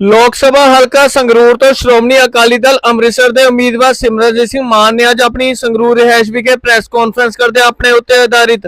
ਲੋਕ ਸਭਾ ਹਲਕਾ ਸੰਗਰੂਰ ਤੋਂ ਸ਼੍ਰੋਮਣੀ ਅਕਾਲੀ ਦਲ ਅੰਮ੍ਰਿਤਸਰ ਦੇ ਉਮੀਦਵਾਰ ਸਿਮਰਨਜੀਤ ਸਿੰਘ ਮਾਨ ਨੇ ਅੱਜ ਆਪਣੀ ਸੰਗਰੂਰ ਰਿਹਾਇਸ਼ ਵਿਖੇ ਪ੍ਰੈਸ ਕਾਨਫਰੰਸ ਕਰਦੇ ਆਪਣੇ ਉੱਤੇ ਆਧਾਰਿਤ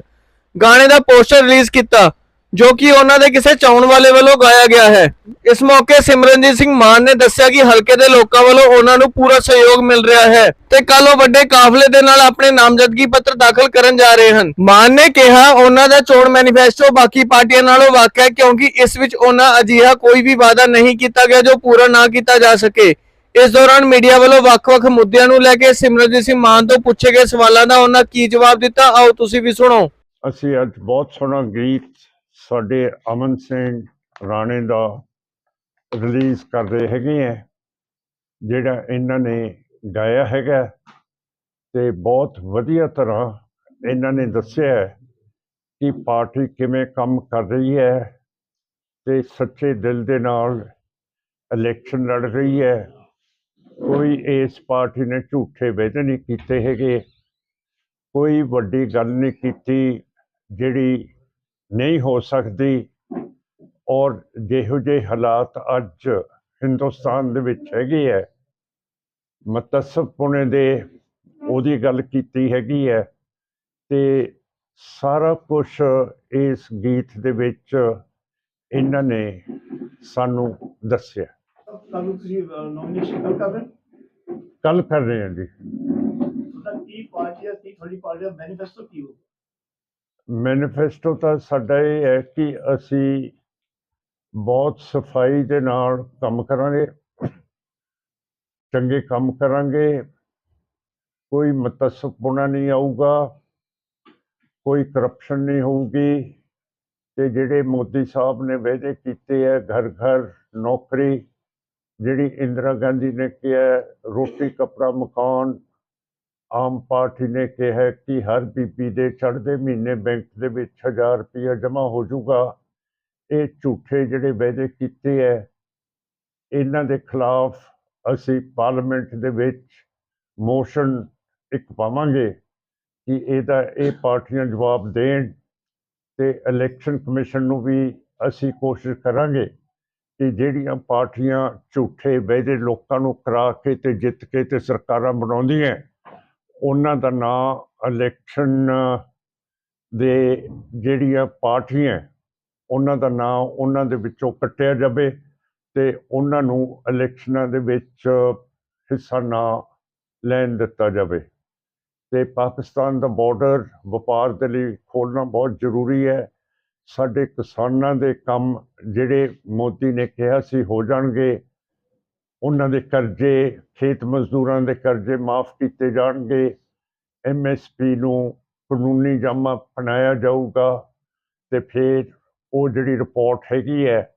ਗਾਣੇ ਦਾ ਪੋਸਟਰ ਰਿਲੀਜ਼ ਕੀਤਾ। ਜੋ ਕਿ ਉਹਨਾਂ ਦੇ ਕਿਸੇ ਚਾਉਣ ਵਾਲੇ ਵੱਲੋਂ ਗਾਇਆ ਗਿਆ ਹੈ। ਇਸ ਮੌਕੇ ਸਿਮਰਨਜੀਤ ਸਿੰਘ ਮਾਨ ਨੇ ਦੱਸਿਆ ਕਿ ਹਲਕੇ ਦੇ ਲੋਕਾਂ ਵੱਲੋਂ ਉਹਨਾਂ ਨੂੰ ਪੂਰਾ ਸਹਿਯੋਗ ਮਿਲ ਰਿਹਾ ਹੈ ਤੇ ਕੱਲ ਉਹ ਵੱਡੇ ਕਾਫਲੇ ਦੇ ਨਾਲ ਆਪਣੇ ਨਾਮਜ਼ਦਗੀ ਪੱਤਰ ਦਾਖਲ ਕਰਨ ਜਾ ਰਹੇ ਹਨ। ਮਾਨ ਨੇ ਕਿਹਾ, ਉਹਨਾਂ ਦਾ ਚੋਣ ਮੈਨੀਫੈਸਟੋ ਬਾਕੀ ਪਾਰਟੀਆਂ ਨਾਲੋਂ ਵੱਖ ਹੈ ਕਿਉਂਕਿ ਇਸ ਵਿੱਚ ਉਹਨਾਂ ਅਜਿਹਾ ਕੋਈ ਵੀ ਵਾਅਦਾ ਨਹੀਂ ਕੀਤਾ ਗਿਆ ਜੋ ਪੂਰਾ ਨਾ ਕੀਤਾ ਜਾ ਸਕੇ। ਇਸ ਦੌਰਾਨ ਮੀਡੀਆ ਵੱਲੋਂ ਵੱਖ-ਵੱਖ ਮੁੱਦਿਆਂ ਨੂੰ ਲੈ ਕੇ ਸਿਮਰਨਜੀਤ ਸਿੰਘ ਮਾਨ ਤੋਂ ਪੁੱਛੇ ਗਏ ਸਵਾਲਾਂ ਦਾ ਉਹਨਾਂ ਕੀ ਜਵਾਬ ਦਿੱਤਾ। ਆਓ ਤੁਸੀਂ ਵੀ ਸੁਣੋ। ਅਸੀਂ ਅੱਜ ਬਹੁਤ ਸੋਹਣਾ ਗੀਤ ਸਾਡੇ ਅਮਨ ਸਿੰਘ ਰਾਣੇ ਦਾ ਰਿਲੀਜ਼ ਕਰ ਰਹੇ ਹੈਗੇ ਆ ਜਿਹੜਾ ਇਹਨਾਂ ਨੇ ਗਾਇਆ ਹੈਗਾ ਤੇ ਬਹੁਤ ਵਧੀਆ ਤਰ੍ਹਾਂ ਇਹਨਾਂ ਨੇ ਦੱਸਿਆ ਕਿ ਪਾਰਟੀ ਕਿਵੇਂ ਕੰਮ ਕਰ ਰਹੀ ਹੈ ਤੇ ਸੱਚੇ ਦਿਲ ਦੇ ਨਾਲ ਇਲੈਕਸ਼ਨ ਲੜ ਰਹੀ ਹੈ। ਕੋਈ ਇਸ ਪਾਰਟੀ ਨੇ ਝੂਠੇ ਵਾਅਦੇ ਨਹੀਂ ਕੀਤੇ ਹੈਗੇ, ਕੋਈ ਵੱਡੀ ਗੱਲ ਨਹੀਂ ਕੀਤੀ ਜਿਹੜੀ ਨਹੀਂ ਹੋ ਸਕਦੀ। ਔਰ ਜਿਹੋ ਜਿਹੇ ਹਾਲਾਤ ਅੱਜ ਹਿੰਦੁਸਤਾਨ ਦੇ ਵਿੱਚ ਹੈਗੇ ਹੈ ਮਤਸਬ ਪੁਣੇ ਦੇ ਉਹਦੀ ਗੱਲ ਕੀਤੀ ਹੈਗੀ ਹੈ ਤੇ ਸਾਰਾ ਕੁਝ ਇਸ ਗੀਤ ਦੇ ਵਿੱਚ ਇਹਨਾਂ ਨੇ ਸਾਨੂੰ ਦੱਸਿਆ। ਕੱਲ ਤੁਸੀਂ ਨੋਮੀਨੇਸ਼ਨ ਕਰ ਰਹੇ? ਕੱਲ ਕਰ ਰਹੇ ਹਾਂ ਜੀ। ਕੀ ਪਾਰਟੀ ਹੈ ਕੀ ਤੁਹਾਡੀ ਪਾਰਟੀ ਦਾ ਮੈਨੀਫੈਸਟੋ ਕੀ ਹੋਊਗਾ? ਮੈਨੀਫੈਸਟੋ ਤਾਂ ਸਾਡਾ ਇਹ ਹੈ ਕਿ ਅਸੀਂ ਬਹੁਤ ਸਫ਼ਾਈ ਦੇ ਨਾਲ ਕੰਮ ਕਰਾਂਗੇ, ਚੰਗੇ ਕੰਮ ਕਰਾਂਗੇ, ਕੋਈ ਮਤਸਬਪੁਣਾ ਨਹੀਂ ਆਊਗਾ, ਕੋਈ ਕਰਪਸ਼ਨ ਨਹੀਂ ਹੋਊਗੀ ਤੇ ਜਿਹੜੇ ਮੋਦੀ ਸਾਹਿਬ ਨੇ ਵਾਅਦੇ ਕੀਤੇ ਹੈ ਘਰ ਘਰ ਨੌਕਰੀ, ਜਿਹੜੀ ਇੰਦਰਾ ਗਾਂਧੀ ਨੇ ਕਿਹਾ ਰੋਟੀ, ਕਪੜਾ, ਮਕਾਨ ਆਮ ਪਾਰਟੀ ਨੇ ਕਿਹਾ ਕਿ ਹਰ ਬੀਬੀ ਦੇ ਚੜ੍ਹਦੇ ਮਹੀਨੇ ਬੈਂਕ ਦੇ ਵਿੱਚ 1000 ਰੁਪਇਆ ਜਮ੍ਹਾਂ ਹੋ ਜਾਊਗਾ। ਇਹ ਝੂਠੇ ਜਿਹੜੇ ਵਾਅਦੇ ਕੀਤੇ ਹੈ ਇਹਨਾਂ ਦੇ ਖਿਲਾਫ ਅਸੀਂ ਪਾਰਲੀਮੈਂਟ ਦੇ ਵਿੱਚ ਮੋਸ਼ਨ ਇੱਕ ਪਾਵਾਂਗੇ ਕਿ ਇਹਦਾ ਇਹ ਪਾਰਟੀਆਂ ਜਵਾਬ ਦੇਣ ਤੇ ਇਲੈਕਸ਼ਨ ਕਮਿਸ਼ਨ ਨੂੰ ਵੀ ਅਸੀਂ ਕੋਸ਼ਿਸ਼ ਕਰਾਂਗੇ ਕਿ ਜਿਹੜੀਆਂ ਪਾਰਟੀਆਂ ਝੂਠੇ ਵਾਅਦੇ ਲੋਕਾਂ ਨੂੰ ਕਰਾ ਕੇ ਤੇ ਜਿੱਤ ਕੇ ਤੇ ਸਰਕਾਰਾਂ ਬਣਾਉਂਦੀਆਂ ਉਹਨਾਂ ਦਾ ਨਾਂ ਇਲੈਕਸ਼ਨ ਦੇ ਜਿਹੜੀਆਂ ਪਾਰਟੀਆਂ, ਉਹਨਾਂ ਦਾ ਨਾਂ ਉਹਨਾਂ ਦੇ ਵਿੱਚੋਂ ਕੱਟਿਆ ਜਾਵੇ ਤੇ ਉਹਨਾਂ ਨੂੰ ਇਲੈਕਸ਼ਨਾਂ ਦੇ ਵਿੱਚ ਹਿੱਸਾ ਨਾ ਲੈਣ ਦਿੱਤਾ ਜਾਵੇ। ਤੇ ਪਾਕਿਸਤਾਨ ਦਾ ਬਾਰਡਰ ਵਪਾਰ ਦੇ ਲਈ ਖੋਲ੍ਹਣਾ ਬਹੁਤ ਜ਼ਰੂਰੀ ਹੈ। ਸਾਡੇ ਕਿਸਾਨਾਂ ਦੇ ਕੰਮ ਜਿਹੜੇ ਮੋਦੀ ਨੇ ਕਿਹਾ ਸੀ ਹੋ ਜਾਣਗੇ। ਉਹਨਾਂ ਦੇ ਕਰਜ਼ੇ, ਖੇਤ ਮਜ਼ਦੂਰਾਂ ਦੇ ਕਰਜ਼ੇ ਮਾਫ ਕੀਤੇ ਜਾਣਗੇ। ਐਮਐਸਪੀ ਨੂੰ ਕਾਨੂੰਨੀ ਜਾਮਾ ਬਣਾਇਆ ਜਾਊਗਾ ਤੇ ਫਿਰ ਉਹ ਜਿਹੜੀ ਰਿਪੋਰਟ ਹੈਗੀ ਹੈ,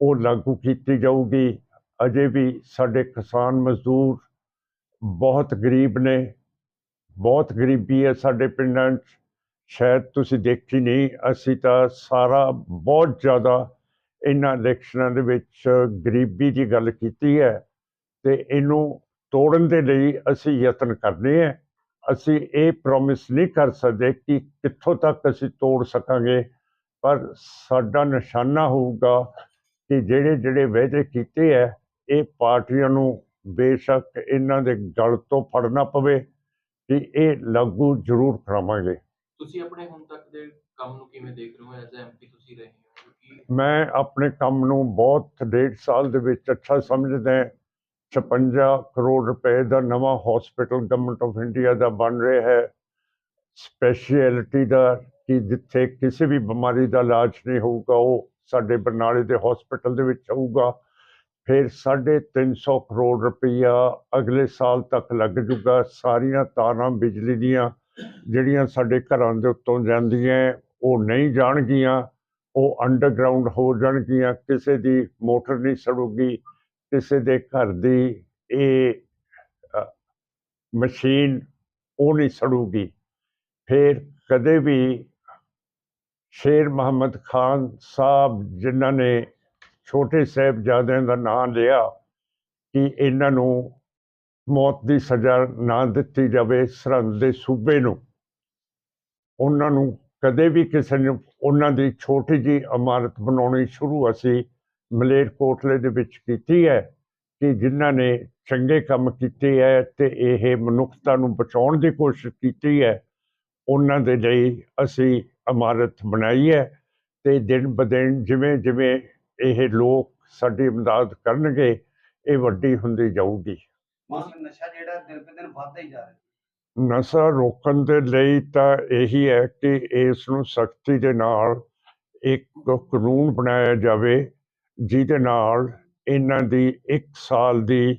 ਉਹ ਲਾਗੂ ਕੀਤੀ ਜਾਊਗੀ। ਅਜੇ ਵੀ ਸਾਡੇ ਕਿਸਾਨ ਮਜ਼ਦੂਰ ਬਹੁਤ ਗਰੀਬ ਨੇ, ਬਹੁਤ ਗਰੀਬੀ ਹੈ ਸਾਡੇ ਪਿੰਡਾਂ 'ਚ। ਸ਼ਾਇਦ ਤੁਸੀਂ ਦੇਖੀ ਨਹੀਂ, ਅਸੀਂ ਤਾਂ ਸਾਰਾ ਬਹੁਤ ਜ਼ਿਆਦਾ ਇਹਨਾਂ ਇਲੈਕਸ਼ਨਾਂ ਦੇ ਵਿੱਚ ਗਰੀਬੀ ਦੀ ਗੱਲ ਕੀਤੀ ਹੈ ਤੇ ਇਹਨੂੰ ਤੋੜਨ ਦੇ ਲਈ ਅਸੀਂ ਯਤਨ ਕਰਨੇ ਹੈ। ਅਸੀਂ ਇਹ ਪ੍ਰੋਮਿਸ ਨਹੀਂ ਕਰ ਸਕਦੇ ਕਿ ਕਿੱਥੋਂ ਤੱਕ ਅਸੀਂ ਤੋੜ ਸਕਾਂਗੇ, ਪਰ ਸਾਡਾ ਨਿਸ਼ਾਨਾ ਹੋਊਗਾ ਕਿ ਜਿਹੜੇ ਜਿਹੜੇ ਵਾਅਦੇ ਕੀਤੇ ਹੈ, ਇਹ ਪਾਰਟੀਆਂ ਨੂੰ ਬੇਸ਼ੱਕ ਇਹਨਾਂ ਦੇ ਗਲ ਤੋਂ ਫੜਨਾ ਪਵੇ ਕਿ ਇਹ ਲਾਗੂ ਜ਼ਰੂਰ ਕਰਾਵਾਂਗੇ। ਤੁਸੀਂ ਆਪਣੇ ਹੁਣ ਤੱਕ ਦੇ ਕੰਮ ਨੂੰ ਕਿਵੇਂ ਦੇਖ ਰਹੇ ਹੋ? ਐਜ਼ ਐਮਪੀ ਤੁਸੀਂ ਰਹੇ ਹੋ? ਮੈਂ ਆਪਣੇ ਕੰਮ ਨੂੰ ਬਹੁਤ ਡੇਢ ਸਾਲ ਦੇ ਵਿੱਚ ਅੱਛਾ ਸਮਝਦਾ ਹਾਂ। 56 ਕਰੋੜ ਰੁਪਏ ਦਾ ਨਵਾਂ ਹਸਪੀਟਲ ਗਵਰਨਮੈਂਟ ਆਫ ਇੰਡੀਆ ਦਾ ਬਣ ਰਿਹਾ ਹੈ। ਸਪੈਸ਼ਲਿਟੀ ਦਾ ਕਿ ਜਿੱਥੇ ਕਿਸੇ ਵੀ ਬਿਮਾਰੀ ਦਾ ਇਲਾਜ ਨਹੀਂ ਹੋਊਗਾ, ਉਹ ਸਾਡੇ ਬਰਨਾਲੇ ਦੇ ਹਸਪੀਟਲ ਦੇ ਵਿੱਚ ਹੋਊਗਾ। ਫਿਰ 350 ਕਰੋੜ ਰੁਪਈਆ ਅਗਲੇ ਸਾਲ ਤੱਕ ਲੱਗ ਜੂਗਾ। ਸਾਰੀਆਂ ਤਾਰਾਂ ਬਿਜਲੀ ਦੀਆਂ ਜਿਹੜੀਆਂ ਸਾਡੇ ਘਰਾਂ ਦੇ ਉੱਤੋਂ ਜਾਂਦੀਆਂ, ਉਹ ਨਹੀਂ ਜਾਣਗੀਆਂ। ਉਹ ਅੰਡਰਗਰਾਉਂਡ ਹੋ ਜਾਣਗੀਆਂ, ਕਿਸੇ ਦੀ ਮੋਟਰ ਨਹੀਂ ਸੜੂਗੀ, ਕਿਸੇ ਦੇ ਘਰ ਦੀ ਇਹ ਮਸ਼ੀਨ ਉਹ ਨਹੀਂ ਸੜੂਗੀ। ਫਿਰ ਕਦੇ ਵੀ ਸ਼ੇਰ ਮੁਹੰਮਦ ਖਾਨ ਸਾਹਿਬ ਜਿਨ੍ਹਾਂ ਨੇ ਛੋਟੇ ਸਾਹਿਬਜ਼ਾਦਿਆਂ ਦਾ ਨਾਮ ਲਿਆ ਕਿ ਇਹਨਾਂ ਨੂੰ ਮੌਤ ਦੀ ਸਜ਼ਾ ਨਾ ਦਿੱਤੀ ਜਾਵੇ ਸਰਹੰਦ ਦੇ ਸੂਬੇ ਨੂੰ, ਉਹਨਾਂ ਨੂੰ ਕਦੇ ਵੀ ਕਿਸੇ ਨੂੰ ਉਹਨਾਂ ਦੀ ਛੋਟੀ ਜੀ ਇਮਾਰਤ ਬਣਾਉਣੀ ਸ਼ੁਰੂ ਅਸੀਂ ਮਲੇਰਕੋਟਲੇ ਦੇ ਵਿੱਚ ਕੀਤੀ ਹੈ ਕਿ ਜਿਨ੍ਹਾਂ ਨੇ ਚੰਗੇ ਕੰਮ ਕੀਤੇ ਹੈ ਤੇ ਇਹ ਮਨੁੱਖਤਾ ਨੂੰ ਬਚਾਉਣ ਦੀ ਕੋਸ਼ਿਸ਼ ਕੀਤੀ ਹੈ, ਉਹਨਾਂ ਦੇ ਲਈ ਅਸੀਂ ਇਮਾਰਤ ਬਣਾਈ ਹੈ ਤੇ ਦਿਨ ਬਦਿਨ ਜਿਵੇਂ ਜਿਵੇਂ ਇਹ ਲੋਕ ਸਾਡੀ ਇਮਦਾਦ ਕਰਨਗੇ, ਇਹ ਵੱਡੀ ਹੁੰਦੀ ਜਾਊਗੀ। ਮਾਨ ਨਸ਼ਾ ਜਿਹੜਾ ਦਿਨ ਬ ਵੱਧਦਾ ਹੀ ਜਾ ਰਿਹਾ। ਨਸ਼ਾ ਰੋਕਣ ਦੇ ਲਈ ਤਾਂ ਇਹੀ ਹੈ ਕਿ ਇਸ ਨੂੰ ਸਖਤੀ ਦੇ ਨਾਲ ਇੱਕ ਕਾਨੂੰਨ ਬਣਾਇਆ ਜਾਵੇ, ਜਿਹਦੇ ਨਾਲ ਇਹਨਾਂ ਦੀ 1 ਸਾਲ ਦੀ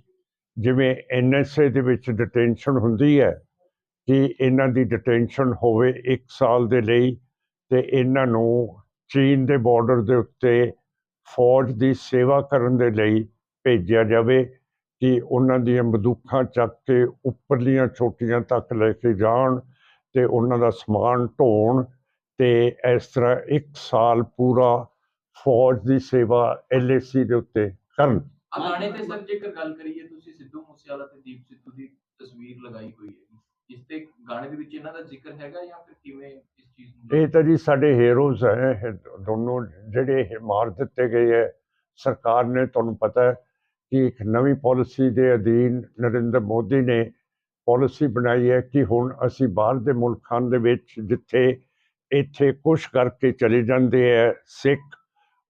ਜਿਵੇਂ ਐਨਐਸਏ ਦੇ ਵਿੱਚ ਡਿਟੈਂਸ਼ਨ ਹੁੰਦੀ ਹੈ, ਕਿ ਇਹਨਾਂ ਦੀ ਡਿਟੈਂਸ਼ਨ ਹੋਵੇ 1 ਸਾਲ ਦੇ ਲਈ ਤੇ ਇਹਨਾਂ ਨੂੰ ਚੀਨ ਦੇ ਬਾਰਡਰ ਦੇ ਉੱਤੇ ਫੌਜ ਦੀ ਸੇਵਾ ਕਰਨ ਦੇ ਲਈ ਭੇਜਿਆ ਜਾਵੇ ਕਿ ਉਹਨਾਂ ਦੀਆਂ ਬੰਦੂਕਾਂ ਚੱਕ ਕੇ ਉੱਪਰਲੀਆਂ ਚੋਟੀਆਂ ਤੱਕ ਲੈ ਕੇ ਜਾਣ ਤੇ ਉਹਨਾਂ ਦਾ ਸਮਾਨ ਢੋਣ ਤੇ ਇਸ ਤਰ੍ਹਾਂ ਇੱਕ ਸਾਲ ਪੂਰਾ ਫੌਜ ਦੀ ਸੇਵਾ ਐਲਏਸੀ ਦੇ ਉੱਤੇ ਕਰਨ। ਗਾਣੇ ਤੇ ਸਰ ਜੇਕਰ ਗੱਲ ਕਰੀਏ ਤੁਸੀਂ ਸਿੱਧੂ ਮੂਸੇਵਾਲਾ ਤੇ ਦੀਪ ਸਿੱਧੂ ਦੀ ਤਸਵੀਰ ਲਗਾਈ ਹੋਈ ਹੈ ਇਸ ਤੇ ਗਾਣੇ ਦੇ ਵਿੱਚ ਇਹਨਾਂ ਦਾ ਜ਼ਿਕਰ ਹੈਗਾ ਜਾਂ ਫਿਰ ਕਿਵੇਂ ਇਸ ਚੀਜ਼ ਨੂੰ ਇਹ ਤਾਂ ਜੀ ਸਾਡੇ ਹੀਰੋਜ਼ ਹੈ ਦੋਨੋਂ ਜਿਹੜੇ ਮਾਰ ਦਿੱਤੇ ਗਏ ਹੈ ਸਰਕਾਰ ਨੇ ਤੁਹਾਨੂੰ ਪਤਾ ਹੈ ਕਿ ਇੱਕ ਨਵੀਂ ਪਾਲਿਸੀ ਦੇ ਅਧੀਨ ਨਰਿੰਦਰ ਮੋਦੀ ਨੇ ਪਾਲਿਸੀ ਬਣਾਈ ਹੈ ਕਿ ਹੁਣ ਅਸੀਂ ਬਾਹਰ ਦੇ ਮੁਲਕਾਂ ਦੇ ਵਿੱਚ ਜਿੱਥੇ ਇੱਥੇ ਕੁਛ ਕਰਕੇ ਚਲੇ ਜਾਂਦੇ ਹੈ ਸਿੱਖ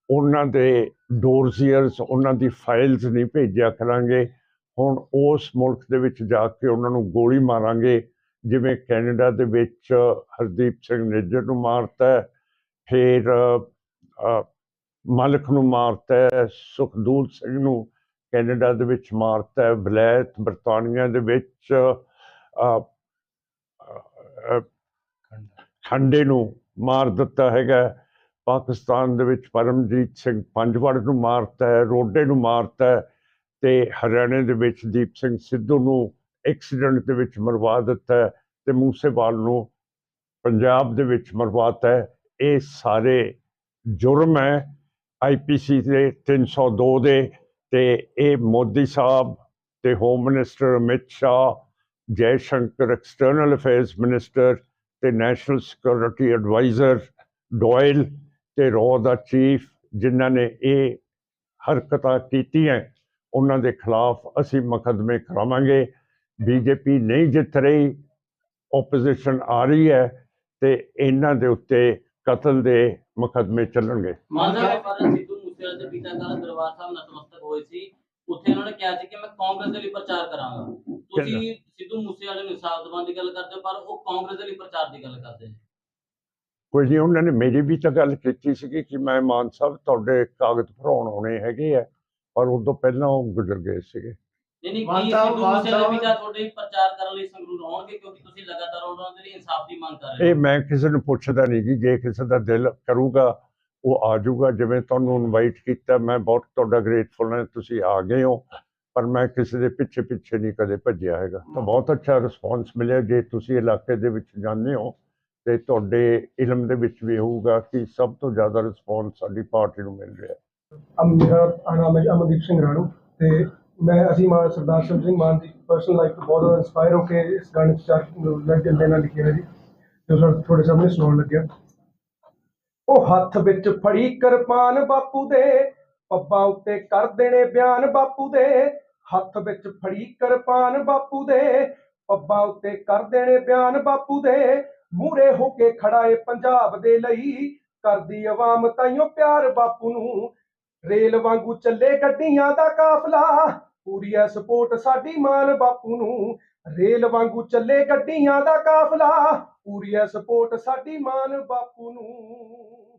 ਉਹਨਾਂ ਦੇ ਡੋਰਸੀਅਰਸ ਉਹਨਾਂ ਦੀ ਫਾਈਲਸ ਨਹੀਂ ਭੇਜਿਆ ਕਰਾਂਗੇ। ਹੁਣ ਉਸ ਮੁਲਕ ਦੇ ਵਿੱਚ ਜਾ ਕੇ ਉਹਨਾਂ ਨੂੰ ਗੋਲੀ ਮਾਰਾਂਗੇ ਜਿਵੇਂ ਕੈਨੇਡਾ ਦੇ ਵਿੱਚ ਹਰਦੀਪ ਸਿੰਘ ਨਿੱਜਰ ਨੂੰ ਮਾਰਤਾ ਫਿਰ ਅ, ਮਲਕ ਨੂੰ ਮਾਰਤਾ ਹੈ, ਸੁਖਦੂਲ ਸਿੰਘ ਨੂੰ ਕੈਨੇਡਾ ਦੇ ਵਿੱਚ ਮਾਰਤਾ ਹੈ, ਵਲੈਤ ਬਰਤਾਨੀਆ ਦੇ ਵਿੱਚ ਖੰਡੇ ਨੂੰ ਮਾਰ ਦਿੱਤਾ ਹੈਗਾ ਪਾਕਿਸਤਾਨ ਦੇ ਵਿੱਚ ਪਰਮਜੀਤ ਸਿੰਘ ਪੰਜਵੜ ਨੂੰ ਮਾਰਤਾ ਹੈ ਰੋਡੇ ਨੂੰ ਮਾਰਤਾ ਹੈ ਤੇ ਹਰਿਆਣੇ ਦੇ ਵਿੱਚ ਦੀਪ ਸਿੰਘ ਸਿੱਧੂ ਨੂੰ ਐਕਸੀਡੈਂਟ ਦੇ ਵਿੱਚ ਮਰਵਾ ਦਿੱਤਾ ਹੈ ਤੇ ਮੂਸੇਵਾਲ ਨੂੰ ਪੰਜਾਬ ਦੇ ਵਿੱਚ ਮਰਵਾਤਾ ਇਹ ਸਾਰੇ ਜੁਰਮ ਹੈ। ਆਈਪੀਸੀ ਦੇ 302 ਦੇ ਤੇ ਇਹ ਮੋਦੀ ਸਾਹਿਬ ਤੇ home minister Amit Shah Jaishankar external affairs minister ਤੇ ਨੈਸ਼ਨਲ ਸਿਕਿਉਰਿਟੀ ਐਡਵਾਈਜ਼ਰ ਡੋਇਲ ਤੇ ਰੋ ਦਾ ਚੀਫ ਜਿਨ੍ਹਾਂ ਨੇ ਇਹ ਹਰਕਤਾਂ ਕੀਤੀਆਂ, ਉਹਨਾਂ ਦੇ ਖਿਲਾਫ ਅਸੀਂ ਮੁਕੱਦਮੇ ਕਰਾਵਾਂਗੇ। ਬੀਜੇਪੀ ਨਹੀਂ ਜਿੱਤ ਰਹੀ ਆਪੋਜੀਸ਼ਨ ਆ ਰਹੀ ਹੈ ਤੇ ਇਹਨਾਂ ਦੇ ਉੱਤੇ ਕਤਲ ਦੇ ਮੁਕੱਦਮੇ ਚੱਲਣਗੇ। ਮਾਨ ਸਾਹਿਬ ਪਰ ਸਿੱਧੂ ਮੂਸੇਵਾਲੇ ਦੇ ਪਿਤਾ ਕੱਲ ਦਰਬਾਰ ਸਾਹਿਬ ਨਤਮਸਤਕ ਹੋਏ ਸੀ। ਉੱਥੇ ਉਹਨਾਂ ਨੇ ਕਿਹਾ ਸੀ ਕਿ ਮੈਂ ਕਾਂਗਰਸ ਦੇ ਲਈ ਪ੍ਰਚਾਰ ਕਰਾਂਗਾ। ਤੁਸੀਂ ਸਿੱਧੂ ਮੂਸੇਵਾਲੇ ਨੂੰ ਇਨਸਾਫ ਦੀ ਗੱਲ ਕਰਦੇ ਹੋ ਪਰ ਉਹ ਕਾਂਗਰਸ ਦੇ ਲਈ ਪ੍ਰਚਾਰ ਦੀ ਗੱਲ ਕਰਦੇ ਨੇ। ਕੋਈ ਨਹੀਂ ਉਹਨਾਂ ਨੇ ਮੇਰੀ ਵੀ ਤਾਂ ਗੱਲ ਕੀਤੀ ਸੀਗੀ ਕਿ ਮੈਂ ਮਾਨ ਸਾਹਿਬ ਤੁਹਾਡੇ ਕਾਗਜ਼ ਭਰਾਉਣ ਆਉਣੇ ਹੈਗੇ ਆ ਪਰ ਉਦੋਂ ਪਹਿਲਾਂ ਉਹ ਗੁਜ਼ਰ ਗਏ ਸੀਗੇ। ਨਹੀਂ ਨਹੀਂ ਮਾਨ ਕੀ ਸਾਹਿਬ- ਸਿੱਧੂ ਮੂਸੇਵਾਲੇ ਦੇ ਪਿਤਾ ਤੁਹਾਡੇ ਪ੍ਰਚਾਰ ਕਰਨ ਲਈ ਸੰਗਰੂਰ ਆਉਣਗੇ ਕਿਉਂਕਿ ਤੁਸੀਂ ਲਗਾਤਾਰ ਉਹਨਾਂ ਦੇ ਲਈ ਇਨਸਾਫ ਦੀ ਮੰਗ ਕਰ ਰਹੇ ਇਹ ਹੋ ਮੈਂ ਕਿਸੇ ਨੂੰ ਪੁੱਛਦਾ ਨਹੀਂ ਜੀ ਜੇ ਕਿਸੇ ਦਾ ਦਿਲ ਕਰੂਗਾ ਉਹ ਆ ਜਾਊਗਾ, ਜਿਵੇਂ ਤੁਹਾਨੂੰ ਇਨਵਾਈਟ ਕੀਤਾ, ਮੈਂ ਬਹੁਤ ਤੁਹਾਡਾ ਗ੍ਰੇਟਫੁਲ ਹਾਂ, ਤੁਸੀਂ ਆ ਗਏ ਹੋ, ਪਰ ਮੈਂ ਕਿਸੇ ਦੇ ਪਿੱਛੇ ਪਿੱਛੇ ਨਹੀਂ ਕਦੇ ਭੱਜਿਆ ਹੈਗਾ। ਤਾਂ ਬਹੁਤ ਅੱਛਾ ਰਿਸਪੌਂਸ ਮਿਲਿਆ, ਜੇ ਤੁਸੀਂ ਇਲਾਕੇ ਦੇ ਵਿੱਚ ਜਾਂਦੇ ਹੋ, ਤੇ ਤੁਹਾਡੇ ਇਲਮ ਦੇ ਵਿੱਚ ਵੀ ਹੋਊਗਾ ਕਿ ਸਭ ਤੋਂ ਜ਼ਿਆਦਾ ਰਿਸਪੌਂਸ ਸਾਡੀ ਪਾਰਟੀ ਨੂੰ ਮਿਲ ਰਿਹਾ। ਹੈ ਅਮ ਮੇਰਾ ਨਾਮ ਹੈ ਅਮਨਦੀਪ ਸਿੰਘ ਰਾਣੂ, ਤੇ ਮੈਂ, ਅਸੀਂ ਮਾਨ ਸਰਦਾਰ ਸਿਮਰਨ ਸਿੰਘ ਮਾਨ ਦੀ ਪਰਸਨਲ ਲਾਈਫ ਤੋਂ ਬਹੁਤ ਇਨਸਪਾਇਰ ਹੋ ਕੇ ਇਸ ਗਾਣੇ 'ਚ ਚਾਰ ਲਾਈਨ ਲੈਣਾ ਲਿਖਿਆ ਹੈ ਜੀ, ਜੋ ਸਰ ਤੁਹਾਡੇ ਸਾਹਮਣੇ ਸੁਣਾਉਣ ਲੱਗਿਆ। ਉਹ ਹੱਥ ਵਿੱਚ ਫੜੀ ਕਿਰਪਾਨ ਬਾਪੂ ਦੇ, ਪੱਬਾਂ ਉੱਤੇ ਕਰ ਦੇਣੇ ਬਿਆਨ ਬਾਪੂ ਦੇ। ਹੱਥ ਵਿੱਚ ਫੜੀ ਕਿਰਪਾਨ ਬਾਪੂ ਦੇ, ਪੱਬਾਂ ਉੱਤੇ ਕਰ ਦੇਣੇ ਬਿਆਨ ਬਾਪੂ ਦੇ। ਮੂਰੇ ਹੋ ਕੇ ਖੜਾ ਏ ਪੰਜਾਬ ਦੇ ਲਈ, ਕਰਦੀ ਆਵਾਮ ਤਾਈਓ ਪਿਆਰ ਬਾਪੂ ਨੂੰ। ਰੇਲ ਵਾਂਗੂ ਚੱਲੇ ਗੱਡੀਆਂ ਦਾ ਕਾਫਲਾ, ਪੂਰੀ ਐ ਸਪੋਰਟ ਸਾਡੀ ਮਾਨ ਬਾਪੂ ਨੂੰ। ਰੇਲ ਵਾਂਗੂ ਚੱਲੇ ਗੱਡੀਆਂ ਦਾ ਕਾਫਲਾ ਪੂਰੀ ਐ ਸਪੋਰਟ ਸਾਡੀ ਮਾਨ ਬਾਪੂ ਨੂੰ।